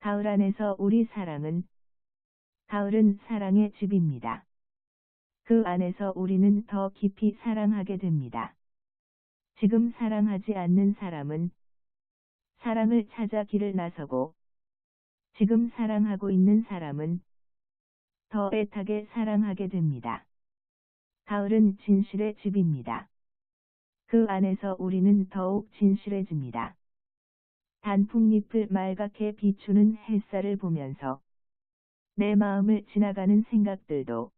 가을 안에서 우리 사랑은 가을은 사랑의 집입니다. 그 안에서 우리는 더 깊이 사랑하게 됩니다. 지금 사랑하지 않는 사람은 사랑을 찾아 길을 나서고 지금 사랑하고 있는 사람은 더 애타게 사랑하게 됩니다. 가을은 진실의 집입니다. 그 안에서 우리는 더욱 진실해집니다. 단풍잎을 말갛게 비추는 햇살을 보면서 내 마음을 지나가는 생각들도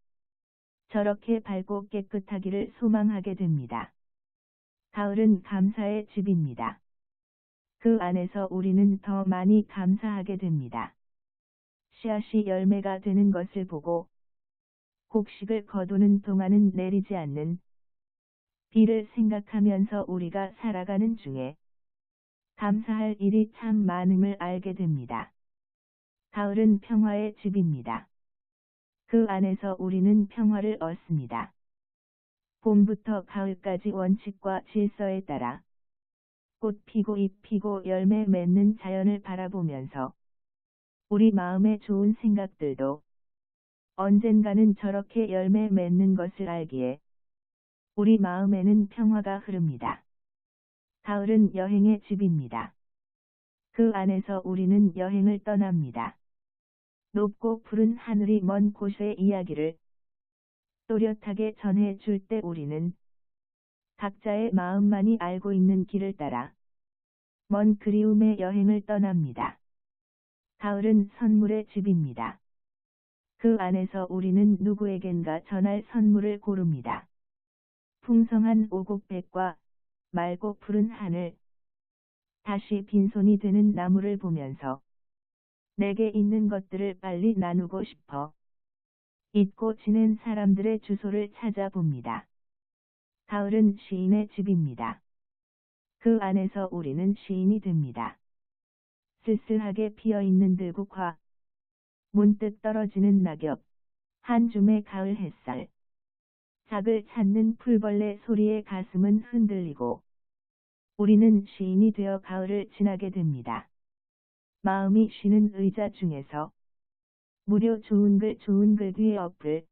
저렇게 밝고 깨끗하기를 소망하게 됩니다. 가을은 감사의 집입니다. 그 안에서 우리는 더 많이 감사하게 됩니다. 씨앗이 열매가 되는 것을 보고 곡식을 거두는 동안은 내리지 않는 비를 생각하면서 우리가 살아가는 중에 감사할 일이 참 많음을 알게 됩니다. 가을은 평화의 집입니다. 그 안에서 우리는 평화를 얻습니다. 봄부터 가을까지 원칙과 질서에 따라 꽃 피고 잎 피고 열매 맺는 자연을 바라보면서 우리 마음에 좋은 생각들도 언젠가는 저렇게 열매 맺는 것을 알기에 우리 마음에는 평화가 흐릅니다. 가을은 여행의 집입니다. 그 안에서 우리는 여행을 떠납니다. 높고 푸른 하늘이 먼 곳의 이야기를 또렷하게 전해 줄 때 우리는 각자의 마음만이 알고 있는 길을 따라 먼 그리움의 여행을 떠납니다. 가을은 선물의 집입니다. 그 안에서 우리는 누구에겐가 전할 선물을 고릅니다. 풍성한 오곡백과 맑고 푸른 하늘, 다시 빈손이 되는 나무를 보면서 내게 있는 것들을 빨리 나누고 싶어 잊고 지낸 사람들의 주소를 찾아봅니다. 가을은 시인의 집입니다. 그 안에서 우리는 시인이 됩니다. 쓸쓸하게 피어있는 들국화, 문득 떨어지는 낙엽, 한 줌의 가을 햇살, 작을 찾는 풀벌레 소리에 가슴은 흔들리고 우리는 시인이 되어 가을을 지나게 됩니다. 마음이 쉬는 의자 중에서 무료 좋은 글 좋은 글 뒤에 어플